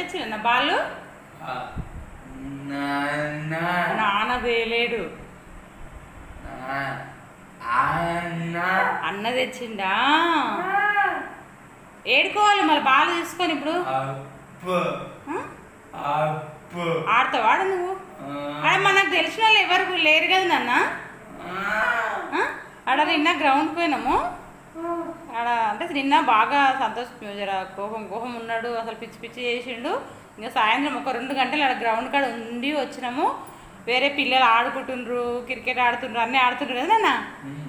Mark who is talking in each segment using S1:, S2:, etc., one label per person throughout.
S1: తెచ్చిన బాలు?
S2: నాన్న.
S1: వేలేడు.
S2: అన్న.
S1: తెచ్చిండా? ఏడుకోవాలి మరి బాలు తీసుకొని ఇప్పుడు. ఆడతావాడు నువ్వు? ఆడ మనకు తెలిసిన వాళ్ళు ఎవరు లేరు కదా నాన్న? ఆడ నిన్న గ్రౌండ్ పోయినాము. ఆడ అంటే నిన్న బాగా సంతోష్ జర కోపం కోపం ఉన్నాడు అసలు పిచ్చి పిచ్చి చేసిండు. ఇంకా సాయంత్రం ఒక రెండు గంటలు ఆడ గ్రౌండ్ కాడ ఉండి వచ్చినాము. వేరే పిల్లలు ఆడుకుంటుండ్రు క్రికెట్ ఆడుతుండ్రు అన్నీ ఆడుతుండ్రు కదా నాన్న?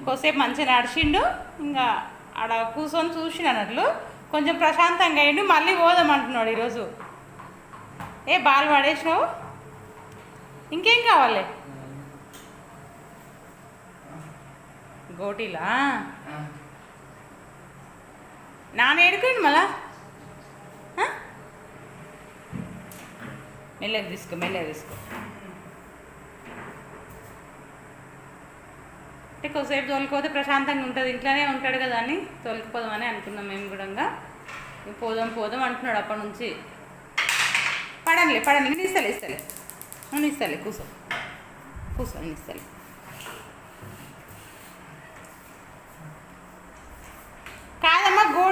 S1: కొద్దిసేపు మంచిగా నడిచిండు. ఇంకా ఆడ కూర్చొని చూసిన అన్నట్లు. కొంచెం ప్రశాంతంగా అయ్యిండు మళ్ళీ పోదాం అంటున్నాడు ఈరోజు. ఏ బాల్ పడేసినావు? ఇంకేం కావాలి? గోటీలా? నాన్న ఎడుకోండి మళ్ళా. మెల్లగా తీసుకో మెల్లగా తీసుకో. అంటే కొద్దిసేపు తోలుకోతే ప్రశాంతంగా ఉంటుంది. ఇంట్లోనే ఉంటాడు కదా అని తోలుకుపోదామని అనుకున్నాం మేము కూడా పోదాం పోదాం అంటున్నాడు అప్పటి నుంచి. పడనులే పడనులే నేను ఇస్తలే ఇస్తలే. నేను ఇస్తలే కూసో కూసో నేను ఇస్తలే.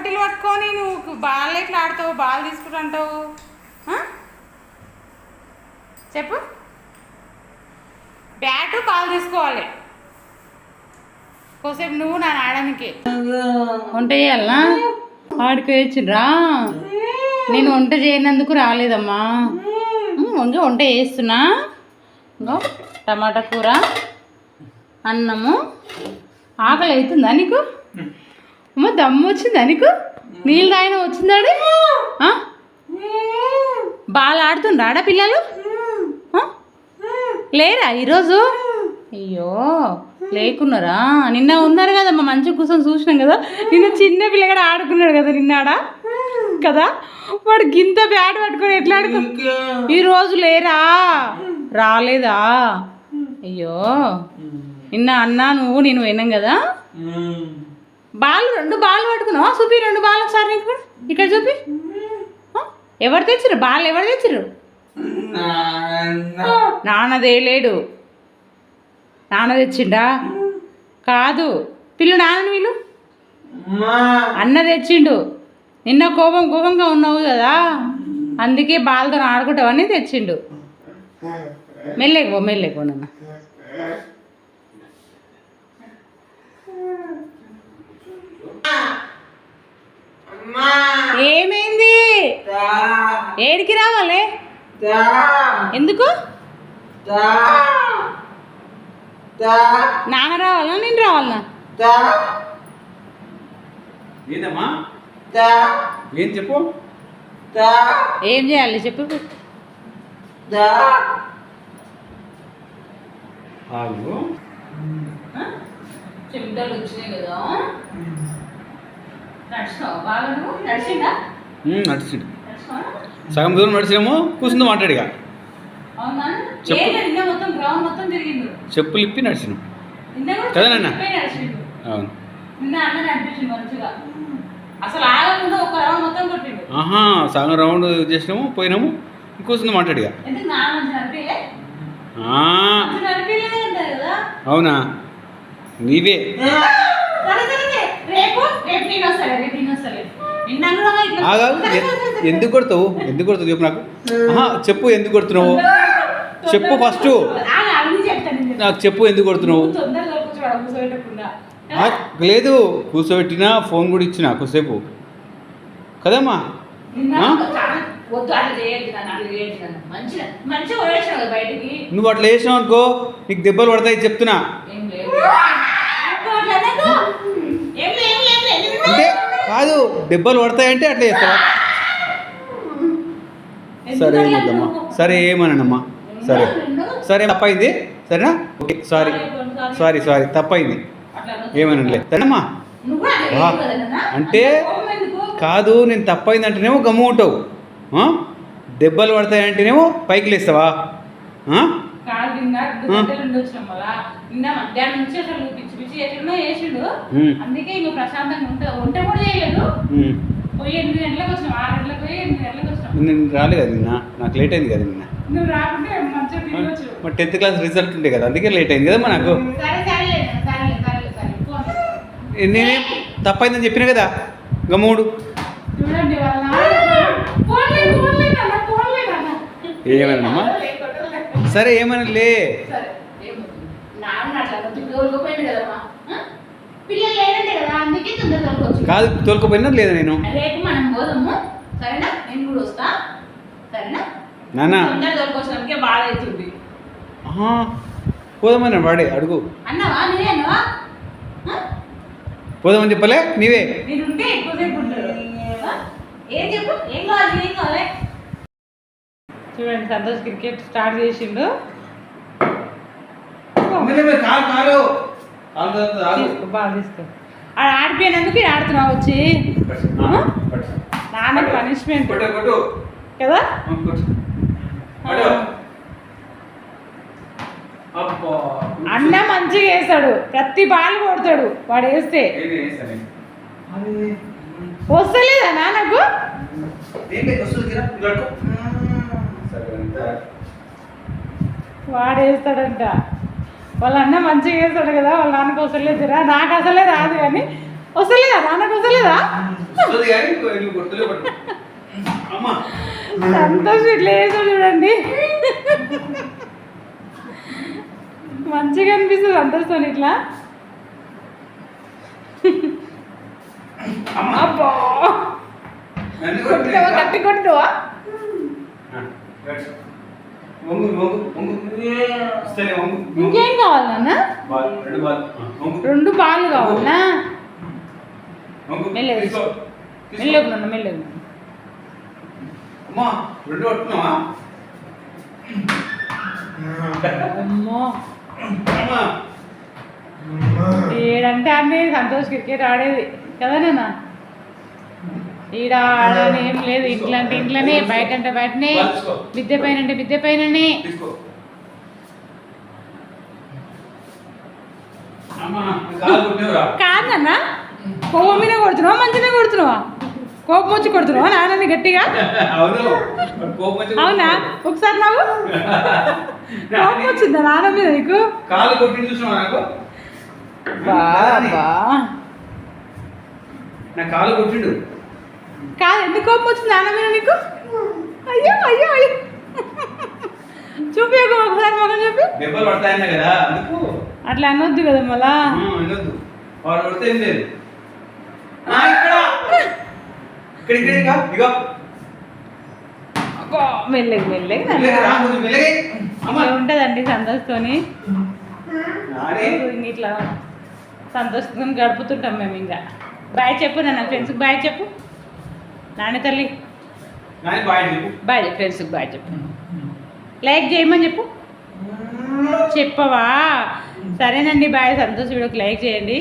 S1: గోటీలు పట్టుకొని నువ్వు బాల్ ఎట్లా ఆడతావు? బాల్ తీసుకుంటావు చెప్పు. బ్యాటు బాల్ తీసుకోవాలి. కోసేపు నువ్వు నా ఆడడానికి వంట చేయాలనా ఆడికి వచ్చిండ్రా నేను వంట చేయనందుకు రాలేదమ్మా. ఇంకా వంట చేస్తున్నా. ఇంకో టమాటా కూర అన్నము. ఆకలి అవుతుందా నీకు? అమ్మ దమ్ము వచ్చిందా నీకు? నీళ్ళు తాగిన వచ్చిందాడు బాగా ఆడుతుండ్రా ఆడ పిల్లలు? లేరా ఈరోజు? అయ్యో లేకున్నారా? నిన్న ఉన్నారు కదమ్మా మంచిగా కూర్చొని చూసినాం కదా. నిన్న చిన్న పిల్లగాడు ఆడుకున్నాడు కదా నిన్నాడ కదా? వాడు గింత బ్యాట్ పట్టుకొని ఎట్లా ఆడుకో ఈ రోజు లేరా? రాలేదా? అయ్యో నిన్న అన్నా నువ్వు నేను విన్నాం కదా? బాల్ రెండు బాల్ పట్టుకున్నావా? చూపి రెండు బాల్ ఒకసారి నీకు ఇక్కడ చూపి. ఎవరు తెచ్చిర్రు? బాల్ ఎవరు తెచ్చిర్రు? నాన్నదే లేడు. నాన్న తెచ్చిండా? కాదు. పిల్లు నాన్నని వీళ్ళు? అన్న తెచ్చిండు. నిన్న కోపం కోపంగా ఉన్నావు కదా. అందుకే బాలతో ఆడుకుంటావని తెచ్చిండు. మెల్లెకు మెల్లెకు నాన్న. ఏడికి రావాలి?
S2: తా
S1: ఎందుకు?
S2: తా తా
S1: నాన్న రావాలా నేను రావాలనా
S2: తా
S3: ఏందమ్మా? ఏం చెప్పు?
S1: ఏం చేయాలి చెప్పు.
S3: ఆగు.
S1: చెమటలు వచ్చినాయి కదా. నడిచినావా? బాగా నడిచిందా?
S3: నడిచిండు సగం దూరం నడిచినాము కూర్చుందాం మాట్లాడిగా చెప్పులు ఇప్పి నడిచినాం కదా నాన్న? అవును. ఆహా సగం రౌండ్ చేసినాము పోయినాము కూర్చుందాం మాట్లాడిగా అవునా? నీవే.
S1: రేపు రేపు నేను
S3: ఎందుకు కొడతావు? ఎందుకు కొడతావు చెప్పు నాకు. చెప్పు ఎందుకు కొడుతున్నావు? చెప్పు ఫస్ట్. నాకు చెప్పు ఎందుకు కొడుతున్నావు? లేదు కూర్చోబెట్టినా ఫోన్ కూడా ఇచ్చిన కొద్దిసేపు. కదమ్మా? నువ్వు అట్లా వేసినావు అనుకో నీకు దెబ్బలు పడతాయి చెప్తున్నా
S1: ఏం లేదు అట్లా అనకు. ఏం లేదు, ఏం లేదు, ఏం లేదు.
S3: అంటే కాదు దెబ్బలు పడతాయంటే అట్లా చేస్తావా? సరే ఏమొద్దమ్మా? సరే ఏమనమ్మా సరే? సరే తప్పైంది. సరేనా? Okay sorry. సారీ సారీ తప్పైంది. ఏమనలే సరేనమ్మా. అంటే? కాదు నేను తప్పైంది అంటేనేమో గమ్ము ఉంటావు? దెబ్బలు పడతాయంటేనేమో పైకి లేస్తావా?
S1: నిన్న మధ్యాహ్నం నుంచి అసలు పిచ్చి పిచ్చి ఎట్లనో
S3: ఉమ్.
S1: అందుకే ఇంక ప్రశాంతంగా ఉంటే. వంట కూడా చేయలేదు. పోయి ఎనిమిది గంటలకు వచ్చినాం. ఆరు గంటలకు పోయి ఎనిమిది గంటలకు వచ్చినాం.
S3: నేను రాలే కదా నిన్న? నాకు లేట్ అయింది కదా నిన్న.
S1: నువ్వు రాకుంటే మంచిగా తినవచ్చు
S3: మరి టెన్త్ క్లాస్ రిజల్ట్ ఉండే కదా? అందుకే లేట్ అయింది కదా నాకు. నేనేం తప్పైందని చెప్పిన కదా?
S1: ఫోన్లే నాన్న.
S3: ఏమన్నామ్మా? సరే.
S1: నాన్న అట్లా తోలుకోపోయింది కదమ్మా. ఆ? పిల్లలు లేదంటే కదా అందుకే తొందర తోలుకోవచ్చు.
S3: కాదు తోలుకుపోయినా లేదా నేను.
S1: రేపు మనం పోదాము. సరేనా? నేను కూడా వస్తా. సరేనా?
S3: నాన్న
S1: తొందర తోలుకొచ్చినందుకే బాధ అవుతుంది.
S3: ఆహా, పోదామని వాడే అడుగు.
S1: అన్నావా? నేనే అన్నావా? ఆ?
S3: పోదామని చెప్పలే? నీవే.
S1: నేను ఉంటే ఎక్కువసేపు ఉంటాడు ఆ? ఏం చెప్పు? ఏం కావాలి? ఏం కావాలి? చూడండి సంతోష్ క్రికెట్ స్టార్ట్ చేసిండు
S3: కాలు కాలు
S1: తీసుకో బాగా తీసుకో ఆడ ఆడిపోయినందుకు ఈడ ఆడుతున్నావు వచ్చి? నాన్న పనిష్మెంట్ కదా? అన్న మంచిగా వేస్తాడు. ప్రతి బాల్ కొడతాడు. వాడు వేస్తే. వస్తలేదా నాకు?
S3: ఏంటి
S1: వాళ్ళ అన్న మంచిగా వేస్తాడు కదా వాళ్ళ నాన్నకు వస్తలేదురా నాకు అసలే రాదు కానీ వస్తలేదా నాన్నకు వస్తలేదా సంతోష్ ఇట్లా చూడండి. మంచిగా అనిపిస్తుంది సంతోష్తో ఇట్లా. అబ్బా.
S3: కొట్టు.
S1: గట్టి ఇంకేం కావాలి నాన్న
S3: బాల్ రెండు బాల్. ఆ, వంగు.
S1: రెండు బాల్ కావాలా
S3: వంగు.
S1: మెల్లగా
S3: తీసుకో. తీసుకో.
S1: మెల్లగు నాన్న మెల్లగు నాన్న.
S3: అమ్మా రెండు పట్టుకున్నావా?
S1: అమ్మో.
S3: అమ్మా.
S1: ఏడంటే అన్నీ సంతోష్ క్రికెట్ ఆడేది. కదా నాన్న? ఈడ ఆడని లేదు. ఇంట్లో అంటే ఇంట్లోనే బయట అంటే బయటనే మిద్దె పైన అంటే మిద్దె పైననే.
S3: తీసుకో. అమ్మా కాలు కొట్టేవరా
S1: కాదు నాన్న కోపం మీద కొడుతున్నావా మంచిగా కొడుతున్నావా? కోపం వచ్చి కొడుతున్నావా నాన్నని గట్టిగా?
S3: అవును.
S1: ఒకసారి నవ్వు. కోపం వచ్చిందా నాన్న మీద నీకు?
S3: నాకు? నా కాలు కొట్టిండు.
S1: కాదు ఎందుకు కోపం వచ్చింది నాన్న మీద నీకు? అయ్యో అయ్యో అయ్యో. చూపి ఒక ఒకసారి మొగం చూపి.
S3: దెబ్బలు పడతాయన్నా కదా అందుకు.
S1: అట్లా అనొద్దు కదా మళ్ళా?
S3: ఆ, వినొద్దు వాడు ఏం లేదు. ఇక్కడ. ఇక్కడ ఇక్కడ ఇక. ఇగో.
S1: మెల్లగా మెల్లగా ఉంటుందండి సంతోష్తోని. ఇట్లా. సంతోషంతో గడుపుతుంటాం మేము ఇంకా. బాయ్ చెప్పు నాన్న ఫ్రెండ్స్కి బాయ్ చెప్పు. నాన్న తల్లి.
S3: బాయ్
S1: ఫ్రెండ్స్కి బాయ్ చెప్పు. లైక్ చేయమని చెప్పు. చెప్పవా? సరేనండి బాయ్. సంతోష్ వీడియోకి లైక్ చేయండి.